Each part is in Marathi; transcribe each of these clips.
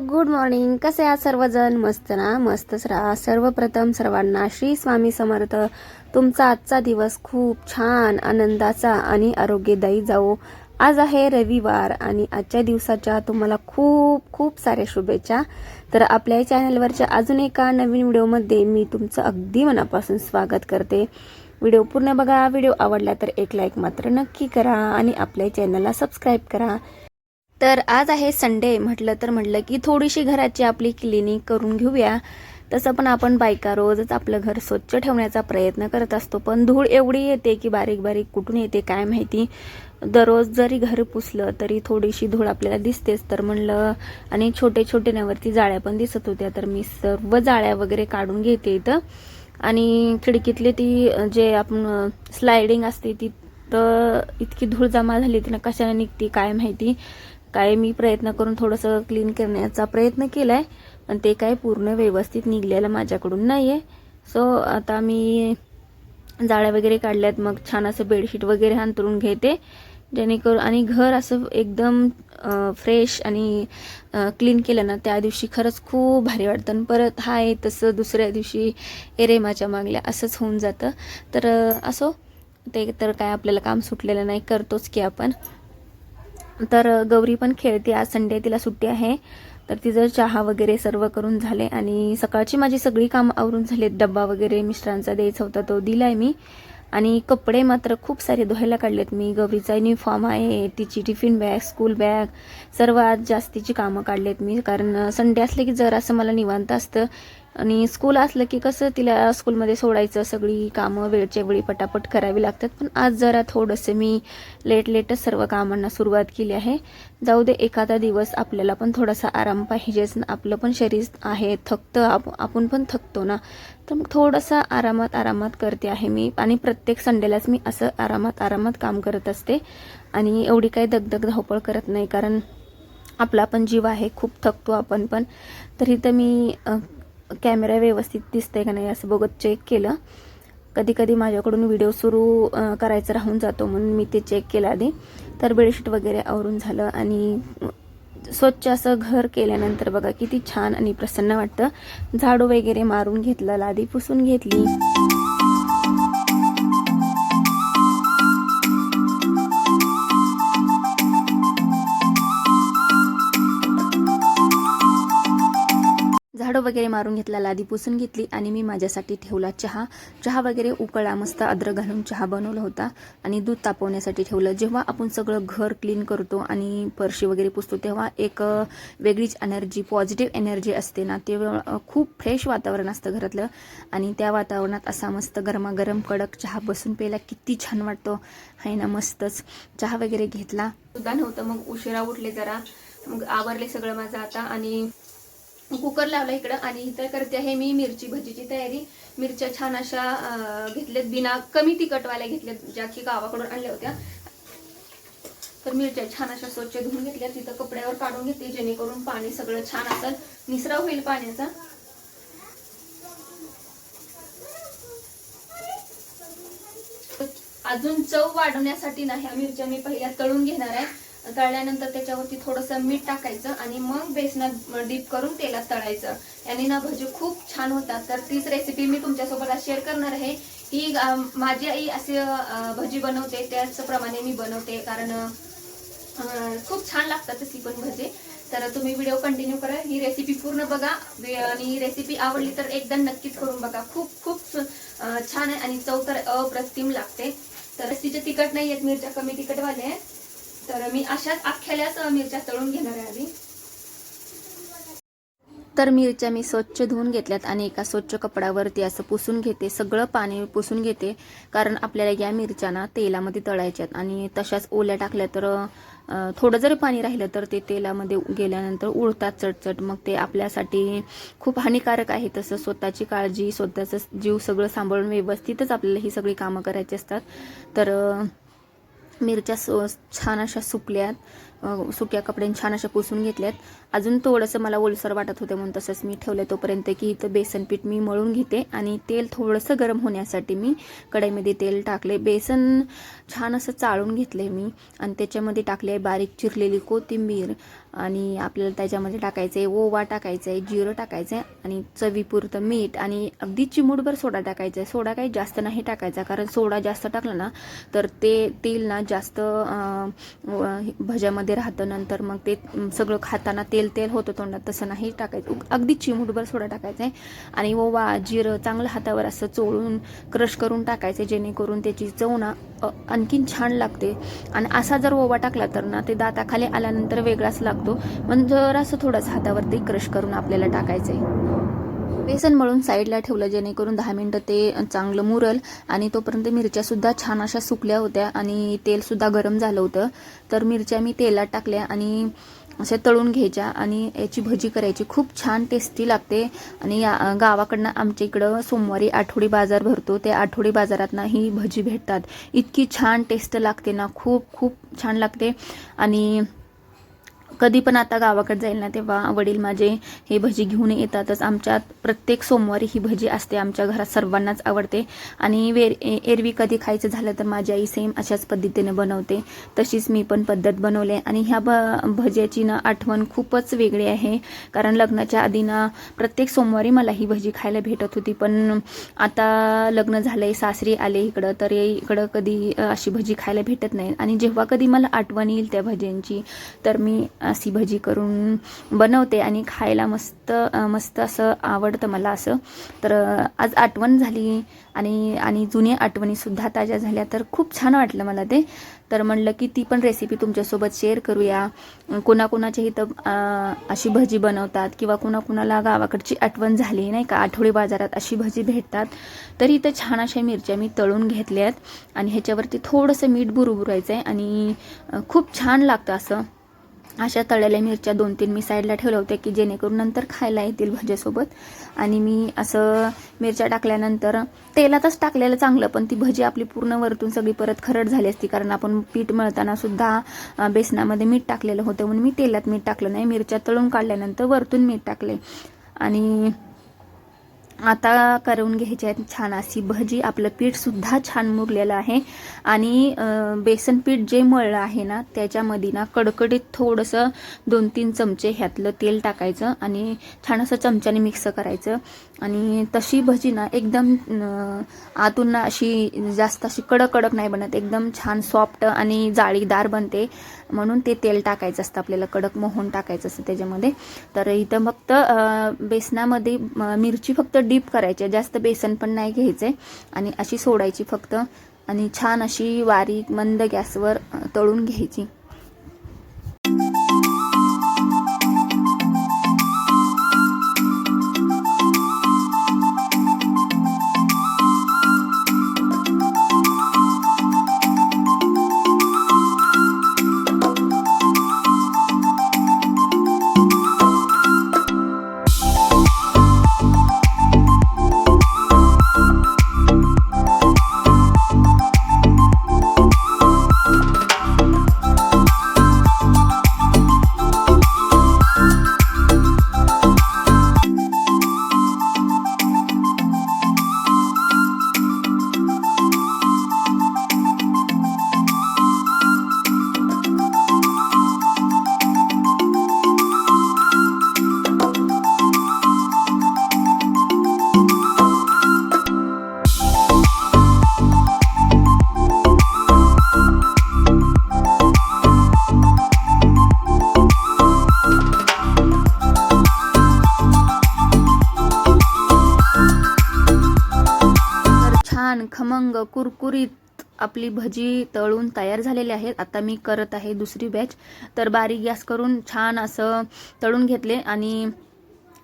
Good morning. कसे आहात सर्वजण? मस्त ना? मस्तच राहा. सर्वप्रथम सर्वांना श्री स्वामी समर्थ. तुमचा आजचा दिवस खूप छान आनंदाचा आणि आरोग्यदायी जाओ आज आहे रविवार आणि आजच्या दिवसाच्या तुम्हाला खूप खूप साऱ्या शुभेच्छा. तर आपल्या चॅनलवरच्या अजून एका नवीन व्हिडिओमध्ये मी तुमचं अगदी मनापासून स्वागत करते. व्हिडिओ पूर्ण बघा. व्हिडिओ आवडला तर एक लाईक मात्र नक्की करा आणि आपल्या चॅनलला सबस्क्राईब करा. तर आज आहे संडे म्हटलं तर म्हटलं की थोडीशी घराची आपली क्लिनिंग करून घेऊया. तसं पण आपण बायका रोजच आपलं घर स्वच्छ ठेवण्याचा प्रयत्न करत असतो. पण धूळ एवढी येते की बारीक बारीक कुठून येते काय माहिती? दररोज जरी घर पुसलं तरी थोडीशी धूळ आपल्याला दिसतेच. तर म्हणलं आणि छोटे छोटे नवरती जाळ्या पण दिसत होत्या. तर मी सर्व जाळ्या वगैरे काढून घेते इथं. आणि खिडकीतली ती जे आपण स्लायडिंग असते ती तर इतकी धूळ जमा झाली ती ना कशाने निघती काय माहिती? काय मी प्रयत्न करून थोडंसं क्लीन करण्याचा प्रयत्न केला आहे पण ते काय पूर्ण व्यवस्थित निघलेलं माझ्याकडून नाही आहे सो आता मी जाळ्या वगैरे काढल्यात मग छान असं बेडशीट वगैरे अंतरून घेते. जेणेकरून आणि घर असं एकदम फ्रेश आणि क्लीन केलं ना त्या दिवशी खरंच खूप भारी वाटतं. आणि परत हाय तसं दुसऱ्या दिवशी एरेमाच्या मागल्या असंच होऊन जातं. तर असो ते तर काय आपल्याला काम सुटलेलं नाही करतोच की आपण. तर गौरी पण खेळते. आज संडे तिला सुट्टी आहे. तर तिचं चहा वगैरे सर्व करून झाले आणि सकाळची माझी सगळी कामं आवरून झालेत डब्बा वगैरे मिस्टरांचा द्यायचा होता तो दिलाय मी. आणि कपडे मात्र खूप सारे धुवायला काढलेत मी. गौरीचा युनिफॉर्म आहे तिची टिफिन बॅग स्कूल बॅग सर्व आज जास्तीची कामं काढलेत मी. कारण संडे असले की जर असं मला निवांत असतं आणि स्कूल असलं की कसं तिला स्कूलमध्ये सोडायचं सगळी कामं वेळच्या वेळी पटापट करावी लागतात. पण आज जरा थोडंसं मी लेट लेटच सर्व कामांना सुरुवात केली आहे. जाऊ दे एखादा दिवस आपल्याला पण थोडासा आराम पाहिजेच ना. आपलं पण शरीर आहे थकतं आप आपण पण थकतो ना. तर मग थोडंसं आरामात आरामात करते आहे मी. आणि प्रत्येक संडेलाच मी असं आरामात आरामात काम करत असते. आणि एवढी काही दगदग धावपळ करत नाही कारण आपला पण जीव आहे खूप थकतो आपण पण. तरी तर मी कॅमेरा व्यवस्थित दिसतंय का नाही असं बघत चेक केलं. कधी कधी माझ्याकडून व्हिडिओ सुरू करायचा करायचं राहून जातो म्हणून मी ते चेक केलं आधी. तर बेडशीट वगैरे आवरून झालं आणि स्वच्छ असं घर केल्यानंतर बघा किती छान आणि प्रसन्न वाटतं. झाडू वगैरे मारून घेतलं लादी पुसून घेतली. वगैरे मारून घेतला लादी पुसून घेतली आणि मी माझ्यासाठी ठेवला चहा. चहा वगैरे उकळा मस्त अद्रक घालून चहा बनवला होता आणि दूध तापवण्यासाठी ठेवलं. जेव्हा आपण सगळं घर क्लीन करतो आणि फरशी वगैरे पुसतो तेव्हा एक वेगळीच एनर्जी पॉझिटिव्ह एनर्जी असते ना. ते खूप फ्रेश वातावरण असतं घरातलं. आणि त्या वातावरणात असा मस्त गरमागरम कडक चहा बसून प्यायला किती छान वाटतो. आहे ना मस्तच. चहा वगैरे घेतला. सुद्धा नव्हतं. मग उशिरा उठले जरा. मग आवरले सगळं माझं आता आणि कुकर लावला इकडं आणि इथं करते आहे मी मिरची भजीची तयारी. मिरच्या छान अशा घेतल्यात बिना कमी तिखटवाल्या घेतल्यात ज्या की गावाकडून आणल्या होत्या. तर मिरच्या छान अशा स्वच्छ धुवून घेतल्या तिथं कपड्यावर काढून घेते जेणेकरून पाणी सगळं छान असं निसरा होईल पाण्याचा. अजून चव वाढवण्यासाठी ना ह्या मिरच्या मी पहिल्या तळून घेणार आहे. तळल्यानंतर त्याच्यावरती थोडंसं मीठ टाकायचं आणि मग बेसनात डीप करून तेलात तळायचं. याने ना भजी खूप छान होतात. तर तीच रेसिपी मी तुमच्यासोबत आज शेअर करणार आहे. ही माझी आई असे भजी बनवते. त्याचप्रमाणे मी बनवते. कारण खूप छान लागतात तशी पण भजी. तर तुम्ही व्हिडिओ कंटिन्यू करा. ही रेसिपी पूर्ण बघा. आणि ही रेसिपी आवडली तर एकदा नक्कीच करून बघा. खूप खूप छान आहे आणि चव तर अप्रतिम लागते. तर तिचे तिखट नाही आहेत. मिरच्या कमी तिखटवाले आहेत. तर मी अशाच अख्ख्याल्याच मिरच्या तळून घेणार आहे आधी. तर मिरच्या मी स्वच्छ धुवून घेतल्यात आणि एका स्वच्छ कपड्यावरती असं पुसून घेते सगळं पाणी पुसून घेते कारण आपल्याला या मिरच्यांना तेलामध्ये तळायच्यात आणि तशाच ओल्या टाकल्या तर थोडं जरी पाणी राहिलं तर ते तेलामध्ये गेल्यानंतर उडतात चटचट. मग ते आपल्यासाठी खूप हानिकारक आहे. तसं स्वतःची काळजी स्वतःचं जीव सगळं सांभाळून व्यवस्थितच आपल्याला ही सगळी कामं करायची असतात. तर मिरच्या सो छान अशा सुकल्यात. सुक्या कपड्यांनी छान अशा पुसून घेतल्यात. अजून थोडंसं मला ओलसर वाटत होतं म्हणून तसंच मी ठेवलं तोपर्यंत की इथं बेसन पीठ मी मळून घेते आणि तेल थोडंसं गरम होण्यासाठी मी कढईमध्ये तेल टाकले बेसन छान असं चाळून घेतले मी आणि त्याच्यामध्ये टाकले बारीक चिरलेली कोथिंबीर. आणि आपल्याला त्याच्यामध्ये टाकायचं आहे ओवा टाकायचं आहे जिरं टाकायचं आहे आणि चवीपुरतं मीठ आणि अगदी चिमूटभर सोडा टाकायचा आहे सोडा काही जास्त नाही टाकायचा कारण सोडा जास्त टाकला ना तर ते तेल ना जास्त व- भज्यामध्ये राहतं. नंतर मग ते सगळं खाताना तेल तेल होतं तोंडात तसं नाही टाकायचं. अगदी चिमूटभर सोडा टाकायचा आहे आणि ओवा जिरं चांगलं हातावर असं चोळून क्रश करून टाकायचं जेणेकरून त्याची चव ना आणखीन छान लागते. आणि असा जर ओवा टाकला तर ना ते दाताखाली आल्यानंतर वेगळाच लागतो. पण जर असं थोडंसं हातावरती क्रश करून आपल्याला टाकायचं आहे बेसन मळून साईडला ठेवलं जेणेकरून दहा मिनटं ते चांगलं मुरल आणि तोपर्यंत मिरच्यासुद्धा छान अशा सुकल्या होत्या आणि तेलसुद्धा गरम झालं होतं. तर मिरच्या मी तेलात टाकल्या आणि अशा तळून घ्यायच्या आणि याची भजी करायची. खूप छान टेस्टी लागते आणि या गावाकडनं आमच्या इकडं सोमवारी आठवडी बाजार भरतो. त्या आठवडी बाजारात ना ही भजी भेटतात. इतकी छान टेस्ट लागते ना. खूप खूप छान लागते आणि कधी पण आता गावाकडे जाईल ना तेव्हा वडील माझे हे भजी घेऊन येतातच. आमच्यात प्रत्येक सोमवारी ही भजी असते आमच्या घरात सर्वांनाच आवडते. आणि वेर ए- एरवी कधी खायचं झालं तर माझी आई सेम अशाच पद्धतीने बनवते. तशीच मी पण पद्धत बनवले. आणि ह्या ब भज्याची ना आठवण खूपच वेगळी आहे. कारण लग्नाच्या आधी ना प्रत्येक सोमवारी मला ही भजी खायला भेटत होती. पण आता लग्न झालंय सासरी आले इकडं तर इकडं कधी अशी भजी खायला भेटत नाही. आणि जेव्हा कधी मला आठवण येईल त्या भज्यांची तर मी अशी भजी करून बनवते आणि खायला मस्त मस्त असं आवडतं मला असं. तर आज आठवण झाली आणि आणि जुन्या आठवणीसुद्धा ताज्या झाल्या. तर खूप छान वाटलं मला ते. तर म्हणलं की ती पण रेसिपी तुमच्यासोबत शेअर करूया. कोणाकोणाच्या इथं अशी भजी बनवतात किंवा कोणाकोणाला गावाकडची आठवण झाली नाही का? आठवडी बाजारात अशी भजी भेटतात. तर इथं छान अशा मिरच्या मी तळून घेतल्या आहेत आणि ह्याच्यावरती थोडंसं मीठ बुरबुरायचं आहे आणि खूप छान लागतं असं. अशा तळलेल्या मिरच्या दोन तीन मी साईडला ठेवल्या होत्या की जेणेकरून नंतर खायला येतील भज्यासोबत. आणि मी असं मिरच्या टाकल्यानंतर तेलातच टाकलेलं चांगलं पण ती भजी आपली पूर्ण वरतून सगळी परत खरड झाली असती कारण आपण पीठ मळताना सुद्धा बेसनामध्ये मीठ टाकलेलं होतं म्हणून मी तेलात मीठ टाकलं नाही मिरच्या तळून काढल्यानंतर वरतून मीठ टाकले. आणि आता करून घ्यायची आहे छान अशी भजी. आपलं पीठसुद्धा छान मुरलेलं आहे. आणि बेसन पीठ जे मळलं आहे ना त्याच्यामध्ये ना कडकडीत थोडंसं दोन तीन चमचे ह्यातलं तेल टाकायचं आणि छान असं चमच्याने मिक्स करायचं. आणि तशी भजी ना एकदम आतून ना अशी जास्त अशी कडक कडक नाही बनत. एकदम छान सॉफ्ट आणि जाळीदार बनते. म्हणून ते तेल टाकायचं असतं आपल्याला कडक मोहन टाकायचं असतं त्याच्यामध्ये. तर इथं फक्त बेसनामध्ये मिरची फक्त डीप करायची आहे. जास्त बेसन पण नाही घ्यायचं आणि अशी सोडायची फक्त. आणि छान अशी वारीक मंद गॅसवर तळून घ्यायची. कुरकुरीत आपली भजी तळून तयार झालेली आहेत. आता मी करत आहे दुसरी बॅच तर बारीक गॅस करून छान असं तळून घेतले आणि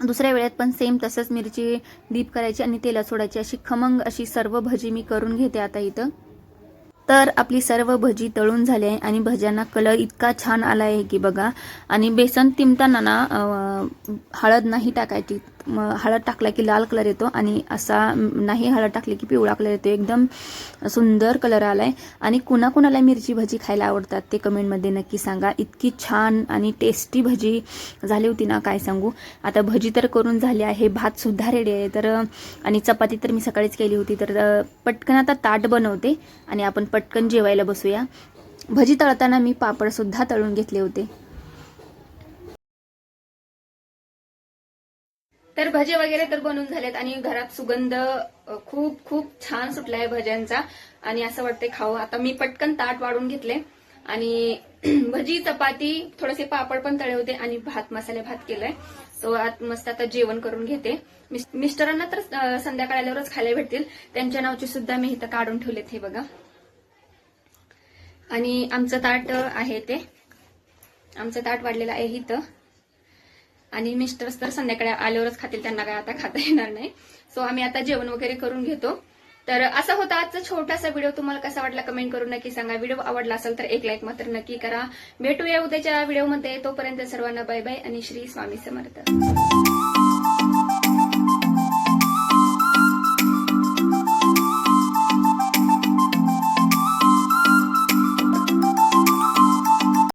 दुसऱ्या वेळेत पण सेम तसंच मिरची डीप करायची आणि तेलात सोडायची. अशी खमंग अशी सर्व भजी मी करून घेते आता इथं. तर आपली सर्व भजी तळून झाली आहे आणि भज्यांना कलर इतका छान आला आहे की बघा. आणि बेसन तिमताना ना हळद नाही टाकायची. मग हळद टाकला की लाल कलर येतो आणि असा नाही हळद टाकली की पिवळा कलर येतो. एकदम सुंदर कलर आला आहे आणि कुणाकुणाला मिरची भजी खायला आवडतात ते कमेंटमध्ये नक्की सांगा. इतकी छान आणि टेस्टी भजी झाली होती ना काय सांगू. आता भजी तर करून झाली आहे भात सुद्धा रेडी आहे. तर आणि चपाती तर मी सकाळीच केली होती. तर पटकन आता ताट बनवते आणि आपण पटकन जेवायला बसूया. भजी तळताना मी पापडसुद्धा तळून घेतले होते. तर भजे वगैरे तर बनून झालेत आणि घरात सुगंध खूप खूप छान सुटलाय भज्यांचा. आणि असं वाटतंय खाऊ. आता मी पटकन ताट वाढून घेतले. आणि भजी चपाती थोडेसे पापड पण तळे होते आणि भात मसाले भात केलाय. तो आत मस्त आता जेवण करून घेते. मिस्टरांना तर संध्याकाळ आल्यावरच खायला भेटतील. त्यांच्या नावची सुद्धा मी इथं काढून ठेवलेत हे बघा. आणि आमचं ताट आहे ते. आमचं ताट वाढलेलं आहे इथं. आणि मिस्टर्स तर संध्याकाळी आल्यावरच खातील त्यांना काय आता खाता येणार नाही. सो आम्ही आता जेवण वगैरे करून घेतो. तर असा होता आजचा छोटासा व्हिडिओ. तुम्हाला कसा वाटला कमेंट करून नक्की सांगा. व्हिडिओ आवडला असेल तर एक लाईक मात्र नक्की करा. भेटूया उद्याच्या व्हिडिओमध्ये. तोपर्यंत सर्वांना बाय बाय आणि श्री स्वामी समर्थ.